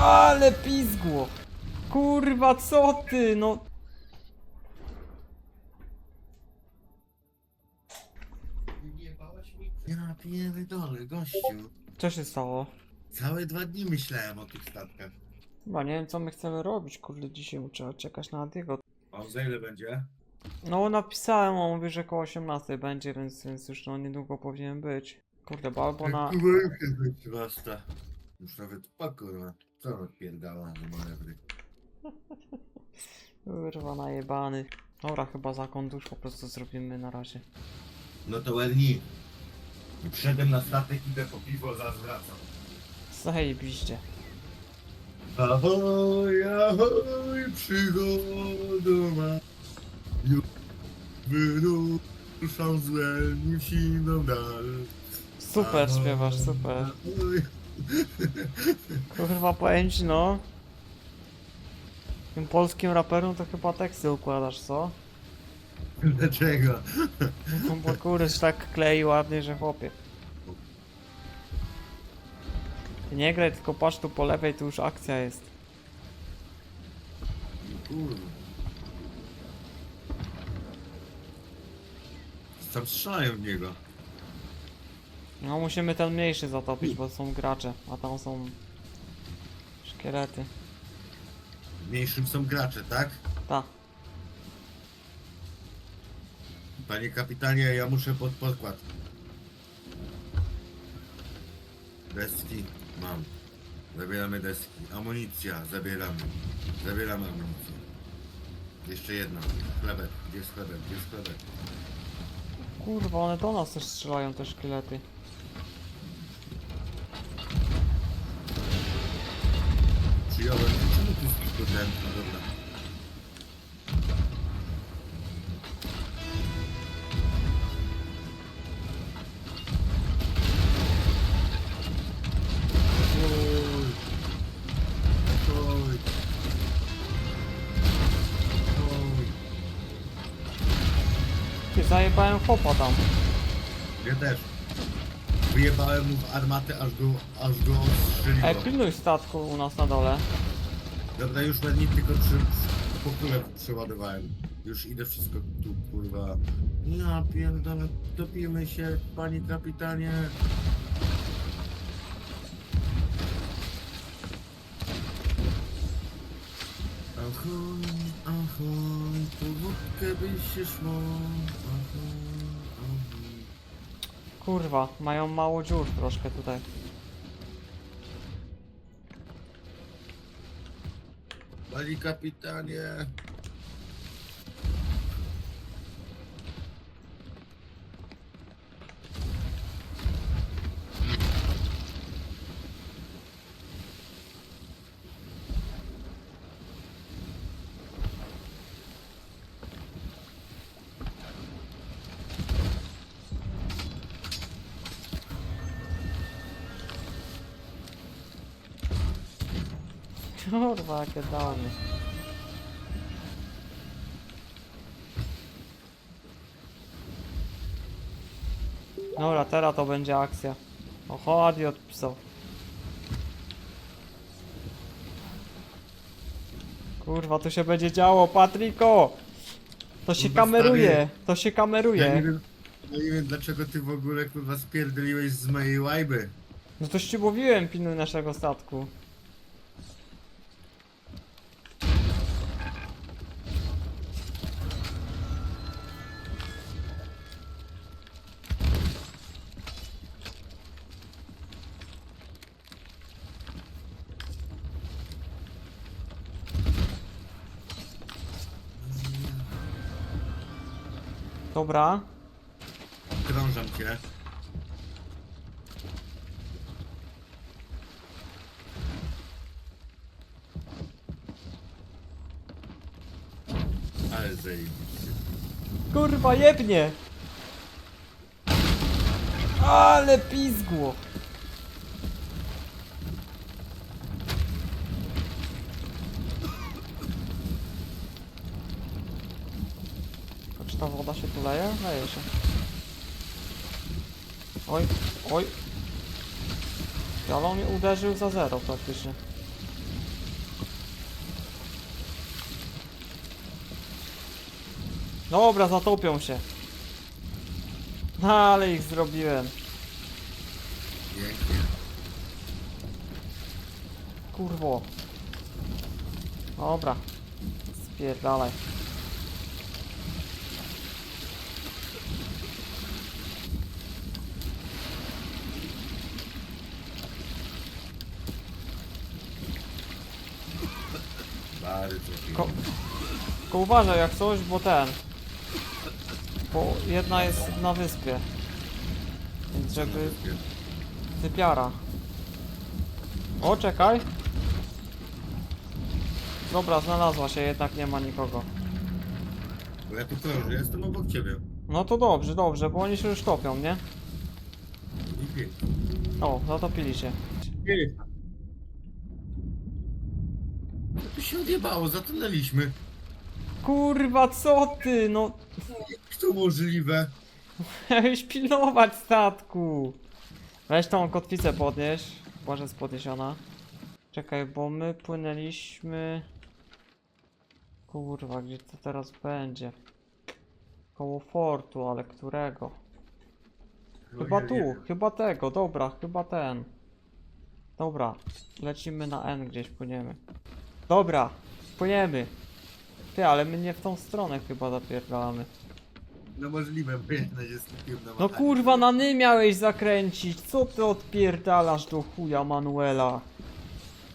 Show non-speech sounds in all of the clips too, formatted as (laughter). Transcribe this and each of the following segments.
Ale pizgło! Kurwa, co ty, no... Ja pierdolę, gościu. Co się stało? Całe dwa dni myślałem o tych statkach. Chyba nie wiem, co my chcemy robić, kurde, dzisiaj trzeba czekać na Adiego. A za ile będzie? No, napisałem, on mówi, że koło 18 będzie, więc, więc już no niedługo powinien być. Kurde, bo albo na... Kurwa, już jest 13. Już nawet kurwa. Co odpierdala za manewry? (laughs) Kurwa, najebany. Dobra, chyba zakon dusz po prostu zrobimy na razie. No to Erni. Wszedłem na statek, idę po piwo, zaraz wracam. Zajebiście. Ahoj, ahoj, przygodą ma. Już wyruszam z siną dal. Super śpiewasz, super. ahoj. Kurwa, powiem ci, no. Tym polskim raperom to chyba teksty układasz, co? Dlaczego? No bo się tak klei ładnie, że chłopie. Ty nie graj, tylko patrz tu po lewej, tu już akcja jest. Kurwa. Tam strzelają w niego. No musimy ten mniejszy zatopić, bo są gracze, a tam są szkielety. Mniejszym są gracze, tak? Ta. Panie kapitanie, ja muszę pod podkład. Deski mam. Zabieramy deski. Amunicja, zabieramy. Zabieramy amunicję. Jeszcze jedna. Chlebek. Gdzie jest chlebek? Gdzie jest chlebek? Kurwa, one do nas też strzelają te szkielety. Przyjąłem. Czemu tu jest tylko ten? No dobra. Zajebałem chłopa tam. Ja też. Wyjebałem mu w armatę, aż go, aż go. Ej, pilnuj statku u nas na dole. Dobra, już na nim tylko trzy po kulę przeładowałem. Już idę wszystko tu, kurwa. Ja pierdolę, topimy się, panie kapitanie. Ahoj, ahoj, po wódkę by się szło. Kurwa, mają mało dziur troszkę tutaj. Panie kapitanie. Kurwa, jakie damy. Dobra, teraz to będzie akcja. Oho, Adi odpisał. Kurwa, to się będzie działo, Patriko! To się Kurwa, kameruje, stary. to się Ja nie kameruje. wiem, ja nie wiem dlaczego ty w ogóle kurwa spierdoliłeś z mojej łajby. No to ci mówiłem, pilnuj naszego statku. Dobra. Krążam cię. Ale zajebiście. Kurwa, jebnie! Ale pizgło! ta woda się tu leje? Leje się. Oj, oj. Ale on mnie uderzył za zero praktycznie. Dobra, zatopią się. No ale ich zrobiłem. Kurwo. Dobra. Spierdalaj. Bardzo Ko tylko uważaj jak coś, bo ten. Bo jedna jest na wyspie. Więc żeby wypiara. O, czekaj. Dobra, znalazła się, jednak nie ma nikogo. Bo ja tu krążę, jestem obok ciebie. No to dobrze, dobrze, bo oni się już topią, nie? I pięknie. O, zatopili się. Co tu się odjebało? Zatonęliśmy. Kurwa, co ty? No, Jak to możliwe? miałeś pilnować statku. Weź tą kotwicę podnieś. Chyba, że jest podniesiona. Czekaj, bo my płynęliśmy... Kurwa, gdzie to teraz będzie? Koło fortu, ale którego? Chyba tu, chyba tego, dobra, chyba ten. Dobra, lecimy na N gdzieś, płyniemy. Dobra, płyniemy. Ty, ale my nie w tą stronę chyba zapierdalamy. No możliwe, bo się skupiłem na No kurwa, na ny miałeś zakręcić, co ty odpierdalasz do chuja Manuela?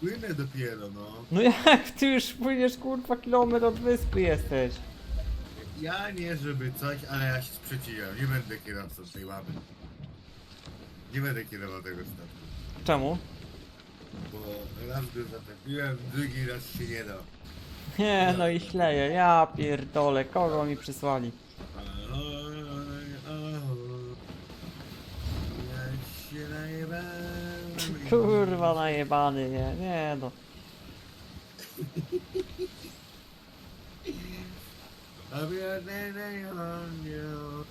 Płynę dopiero, no. No jak ty już płyniesz kurwa kilometr od wyspy jesteś? Ja nie żeby coś, ale ja się sprzeciwiam. Nie będę kierowcą tej łamy. Nie będę kierował tego statku. Czemu? Bo raz go zatopiłem, drugi raz się nie da. Nie, no i chleję, ja pierdolę, kogo mi przysłali? Ja się najebałem. Kurwa najebany, nie, nie no. A anioł.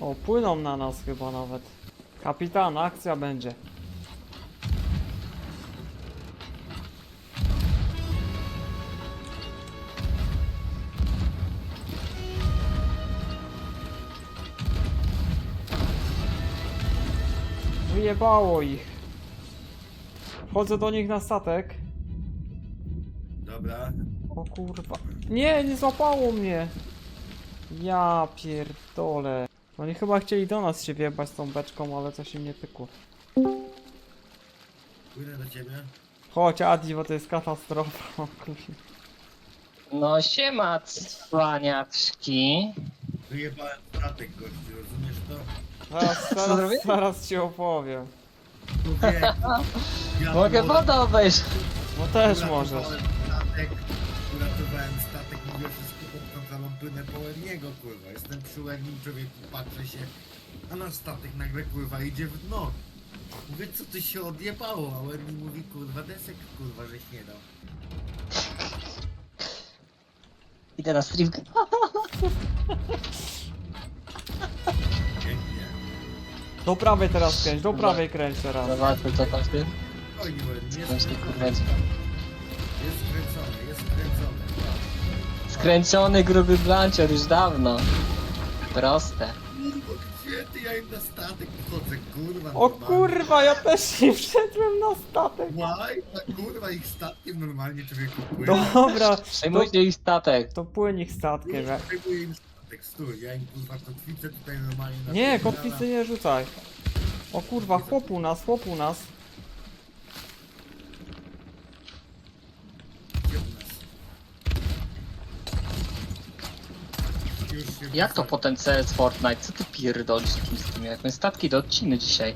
O, płyną na nas chyba nawet. Kapitan, akcja będzie. Wyjebało ich. Wchodzę do nich na statek. Dobra, O kurwa. Nie, nie złapało mnie. Ja pierdolę. Oni chyba chcieli do nas się wjebać z tą beczką, ale coś im nie pykło. płynę do ciebie. Chodź Adi, bo to jest katastrofa. (laughs) No siema, cwaniaczki. Wyjebałem statek gościu, rozumiesz to? Zaraz, zaraz, zaraz ci opowiem. Człowieku, ja Mogę wodę obejrzeć. No też możesz. Statek, płynę po Erniego, kurwa. Jestem przy Ernim człowieku, patrzę się, a nasz statek nagle, kurwa, idzie w dno. Mówię, co ty się odjebało, a Ernie mówi, kurwa, desek, kurwa, żeś nie dał. Idę na stream. Pięknie. Do prawej teraz kręć, do prawej kręć teraz. Zobaczmy co tam się. Oj, Ernie, jest kurwa. jest jest skręcony. Skręcony gruby blancior już dawno. Proste. Kurwa, gdzie ty, ja im na statek wchodzę, kurwa. O normalnie. kurwa, ja też nie wszedłem na statek. Łaj, a kurwa, ich statkiem normalnie człowieku płynie. Dobra, (laughs) Przejmujcie ich statek. to płyń ich statkiem. ja- Przejmuję im statek, stój, ja im kurwa kotwicę tutaj normalnie na Nie, kotwicy nie rzucaj. O kurwa, chłop u nas, chłop u nas. Gdzie u nas? Już się Jak to potem CS Fortnite? Co ty pierdolisz tym z tym? Jak my statki do odciny dzisiaj.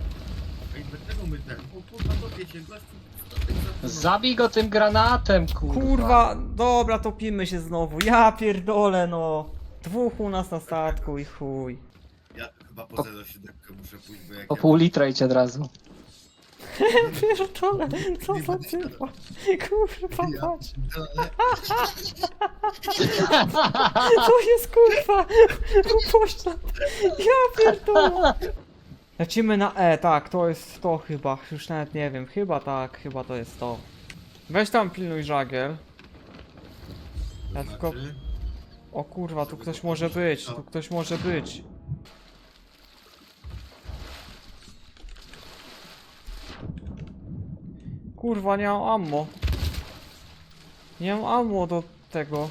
Ej, dlaczego my ten? O kurwa, topie się, gościu. Zabij go tym granatem, kurwa. Kurwa, dobra, topimy się znowu. Ja pierdolę, no. Dwóch u nas na statku i chuj. Ja chyba po 0,7 muszę pójść, bo jak Po ja... pół litra idź od razu. (laughs) Pierdolę, co za typa. Kurwa, patrz. (laughs) To jest kurwa. Upoślad. Ja pierdolę. Lecimy na E, tak, to jest to chyba. Już nawet nie wiem, chyba tak, chyba to jest to. Weź tam pilnuj żagiel. Ja tylko- znaczy, O kurwa, tu ktoś może być, tu ktoś może być. Kurwa, nie mam ammo. Nie mam ammo do tego.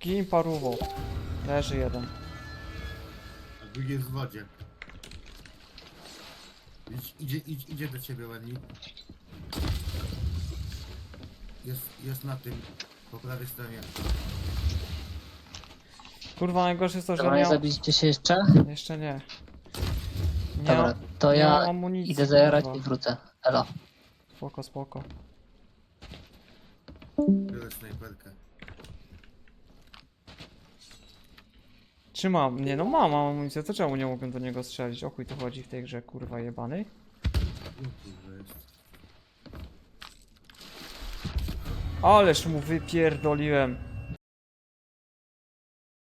Gin paruwo. Leży jeden. a drugi jest w wodzie. Idź, idzie, idź, idzie do ciebie, Wendy. Jest, jest na tym, po prawej stronie. Kurwa, najgorsze jest to, że Dobra, nie mam... zabiliście się jeszcze? Jeszcze nie. Nie Dobra, mam- to nie mam ja amunicji, idę zajarać kurwa. i wrócę. Elo. Spoko, spoko. Biorę snajperkę. Czy mam? Nie no mam, mam amunicję, to czemu nie mogłem do niego strzelić? O chuj to chodzi w tej grze, kurwa jebanej. No kurwa jest. Ależ mu wypierdoliłem.